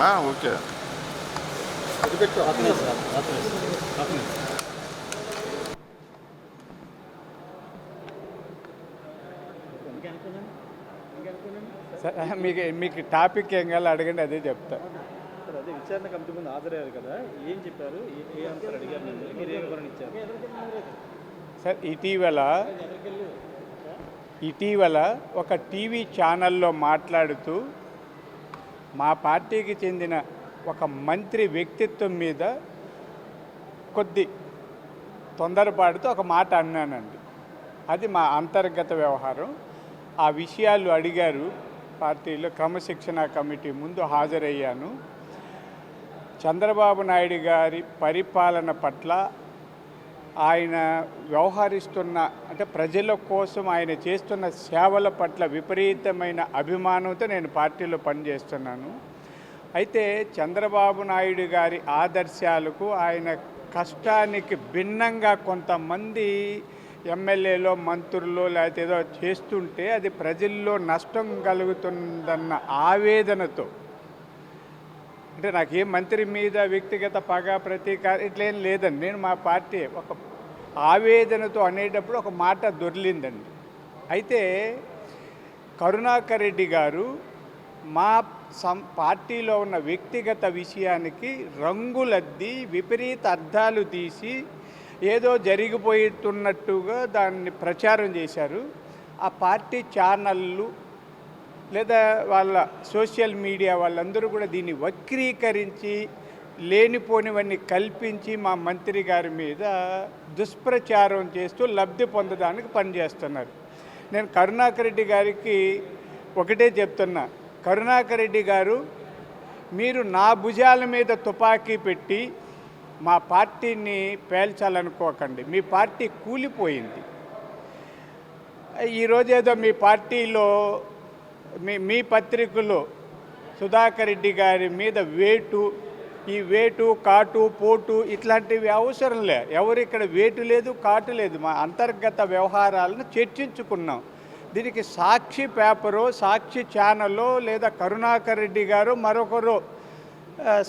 ఆ, ఓకే. సరే, మీకు మీకు టాపిక్ ఏం కావాలో అడగండి అదే చెప్తా. సార్ అదే విచారణ కమిటీ ముందు హాజరయ్యారు కదా ఏం చెప్పారు? ఏ- అడిగారు? మిమ్మల్ని? మీరు ఏ వివరణ ఇచ్చారు? సార్ ఇటీవల ఇటీవల ఒక టీవీ ఛానల్లో మాట్లాడుతూ మా పార్టీకి చెందిన ఒక మంత్రి వ్యక్తిత్వం మీద కొద్ది తొందరపాటుతో ఒక మాట అన్నానండి. అది మా అంతర్గత వ్యవహారం. ఆ విషయాలు అడిగారు పార్టీలో క్రమశిక్షణ కమిటీ ముందు హాజరయ్యాను. చంద్రబాబు నాయుడు గారి పరిపాలన పట్ల ఆయన వ్యవహరిస్తున్న అంటే ప్రజల కోసం ఆయన చేస్తున్న సేవల పట్ల విపరీతమైన అభిమానంతో నేను పార్టీలో పనిచేస్తున్నాను. అయితే చంద్రబాబు నాయుడు గారి ఆదర్శాలకు ఆయన కష్టానికి భిన్నంగా కొంతమంది ఎమ్మెల్యేలో మంత్రులు లేకపోతే ఏదో చేస్తుంటే అది ప్రజల్లో నష్టం కలుగుతుందన్న ఆవేదనతో అంటే నాకేం మంత్రి మీద వ్యక్తిగత పగ ప్రతీకారం ఇట్లేం లేదండి. నేను మా పార్టీ ఒక ఆవేదనతో అనేటప్పుడు ఒక మాట దొర్లిందండి. అయితే కరుణాకర్ రెడ్డి గారు మా సం పార్టీలో ఉన్న వ్యక్తిగత విషయానికి రంగులద్ది విపరీత అర్థాలు తీసి ఏదో జరిగిపోతున్నట్టుగా దాన్ని ప్రచారం చేశారు. ఆ పార్టీ ఛానళ్ళు లేదా వాళ్ళ సోషల్ మీడియా వాళ్ళందరూ కూడా దీన్ని వక్రీకరించి లేనిపోనివన్నీ కల్పించి మా మంత్రి గారి మీద దుష్ప్రచారం చేస్తూ లబ్ధి పొందడానికి పనిచేస్తున్నారు. నేను కరుణాకర్ రెడ్డి గారికి ఒకటే చెప్తున్నా. కరుణాకర్ రెడ్డి గారు మీరు నా భుజాల మీద తుపాకీ పెట్టి మా పార్టీని పేల్చాలనుకోకండి. మీ పార్టీ కూలిపోయింది. ఈరోజు ఏదో మీ పార్టీలో మీ మీ పత్రికలో సుధాకర్ రెడ్డి గారి మీద వేటు ఈ వేటు కాటు పోటు ఇట్లాంటివి అవసరం లే. ఎవరు ఇక్కడ వేటు లేదు కాటు లేదు. మా అంతర్గత వ్యవహారాలను చర్చించుకున్నాం. దీనికి సాక్షి పేపరు సాక్షి ఛానల్లో లేదా కరుణాకర్ రెడ్డి గారు మరొకరు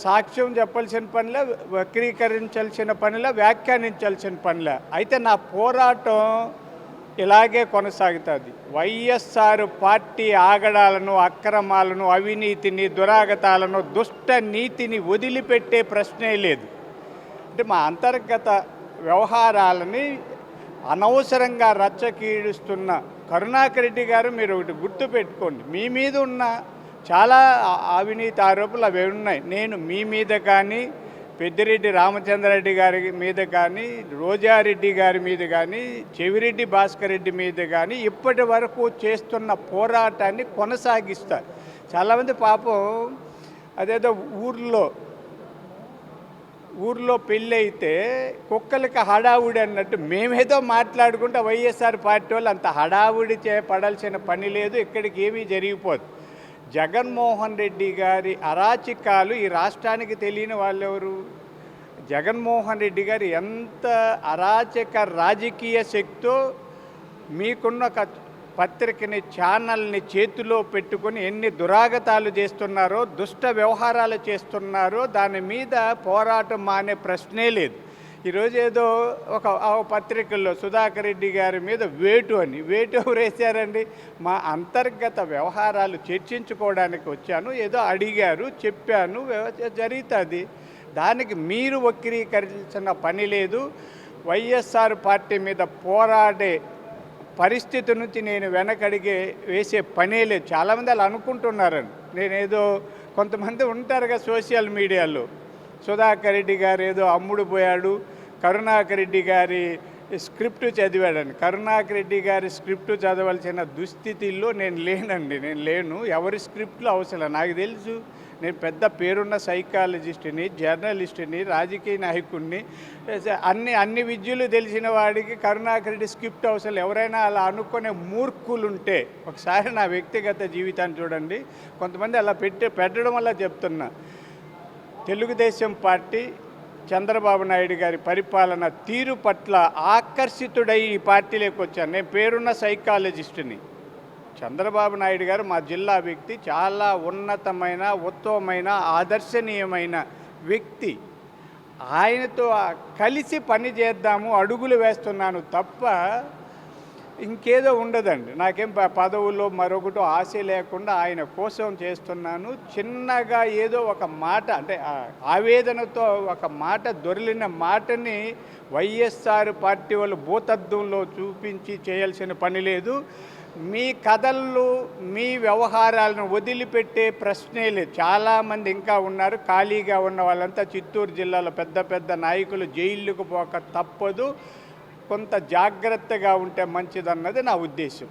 సాక్ష్యం చెప్పాల్సిన పనిలే వక్రీకరించాల్సిన పనిలే వ్యాఖ్యానించాల్సిన పనిలే. అయితే నా పోరాటం ఇలాగే కొనసాగుతుంది. వైఎస్ఆర్ పార్టీ ఆగడాలను అక్రమాలను అవినీతిని దురాగతాలను దుష్ట నీతిని వదిలిపెట్టే ప్రశ్నే లేదు. అంటే మా అంతర్గత వ్యవహారాలని అనవసరంగా రచ్చకీడుస్తున్న కరుణాకర్ రెడ్డి గారు మీరు ఒకటి గుర్తు పెట్టుకోండి. మీ మీద ఉన్న చాలా అవినీతి ఆరోపణలు అవి ఉన్నాయి నేను మీ మీద కానీ పెద్దిరెడ్డి రామచంద్రారెడ్డి గారి మీద కానీ రోజారెడ్డి గారి మీద కానీ చెవిరెడ్డి భాస్కర్ రెడ్డి మీద కానీ ఇప్పటి వరకు చేస్తున్న పోరాటాన్ని కొనసాగిస్తారు. చాలామంది పాపం అదేదో ఊర్లో ఊర్లో పెళ్ళి అయితే కుక్కలకి హడావుడి అన్నట్టు మేమేదో మాట్లాడుకుంటే వైఎస్ఆర్ పార్టీ వాళ్ళు అంత హడావుడి చేపడాల్సిన పని లేదు ఇక్కడికి ఏమీ జరిగిపోదు. జగన్మోహన్ రెడ్డి గారి అరాచకాలు ఈ రాష్ట్రానికి తెలియని వాళ్ళెవరు? జగన్మోహన్ రెడ్డి గారు ఎంత అరాచక రాజకీయ శక్తో మీకున్న ఒక పత్రికని ఛానల్ని చేతిలో పెట్టుకొని ఎన్ని దురాగతాలు చేస్తున్నారో దుష్ట వ్యవహారాలు చేస్తున్నారో దాని మీద పోరాటం మానే ప్రశ్నే లేదు. ఈరోజు ఏదో ఒక పత్రికల్లో సుధాకర్ రెడ్డి గారి మీద వేటు అని. వేటు ఎవరు వేశారండి? మా అంతర్గత వ్యవహారాలు చర్చించుకోవడానికి వచ్చాను. ఏదో అడిగారు చెప్పాను జరుగుతుంది. దానికి మీరు వక్రీకరించిన పని లేదు. వైఎస్ఆర్ పార్టీ మీద పోరాడే పరిస్థితి నుంచి నేను వెనకడిగే వేసే పనే లేదు. చాలామంది అలా అనుకుంటున్నారని. నేనేదో కొంతమంది ఉంటారుగా సోషల్ మీడియాలో. సుధాకర్ రెడ్డి గారు ఏదో అమ్ముడు పోయాడు. కరుణాకర్ రెడ్డి గారి స్క్రిప్ట్ చదివాడని. కరుణాకర్ రెడ్డి గారి స్క్రిప్ట్ చదవాల్సిన దుస్థితిలో నేను లేనండి. నేను లేను. ఎవరి స్క్రిప్ట్లు అవసరం నాకు తెలుసు. నేను పెద్ద పేరున్న సైకాలజిస్ట్ని జర్నలిస్ట్ని రాజకీయ నాయకుడిని అన్ని అన్ని విద్యలు తెలిసిన వాడికి కరుణాకరెడ్డి స్క్రిప్ట్ అవసరం ఎవరైనా అలా అనుకునే మూర్ఖులుంటే ఒకసారి నా వ్యక్తిగత జీవితాన్ని చూడండి. కొంతమంది అలా పెట్టి పెట్టడం వల్ల చెప్తున్నా. తెలుగుదేశం పార్టీ చంద్రబాబు నాయుడు గారి పరిపాలన తీరు పట్ల ఆకర్షితుడై ఈ పార్టీలోకి వచ్చాను నేను పేరున్న సైకాలజిస్టుని. చంద్రబాబు నాయుడు గారు మా జిల్లా వ్యక్తి చాలా ఉన్నతమైన ఉత్తమమైన ఆదర్శనీయమైన వ్యక్తి. ఆయనతో కలిసి పని చేద్దాము అడుగులు వేస్తున్నాను తప్ప ఇంకేదో ఉండదండి. నాకేం పదవుల్లో మరొకటో ఆశ లేకుండా ఆయన కోసం చేస్తున్నాను. చిన్నగా ఏదో ఒక మాట అంటే ఆవేదనతో ఒక మాట దొరిలిన మాటని వైఎస్ఆర్ పార్టీ వాళ్ళు భూతద్దంలో చూపించి చేయాల్సిన పని లేదు. మీ కథలు మీ వ్యవహారాలను వదిలిపెట్టే ప్రశ్నే లేదు. చాలామంది ఇంకా ఉన్నారు. ఖాళీగా ఉన్న వాళ్ళంతా చిత్తూరు జిల్లాలో పెద్ద పెద్ద నాయకులు జైళ్ళకు పోక తప్పదు. కొంత జాగ్రత్తగా ఉంటే మంచిదన్నది నా ఉద్దేశం.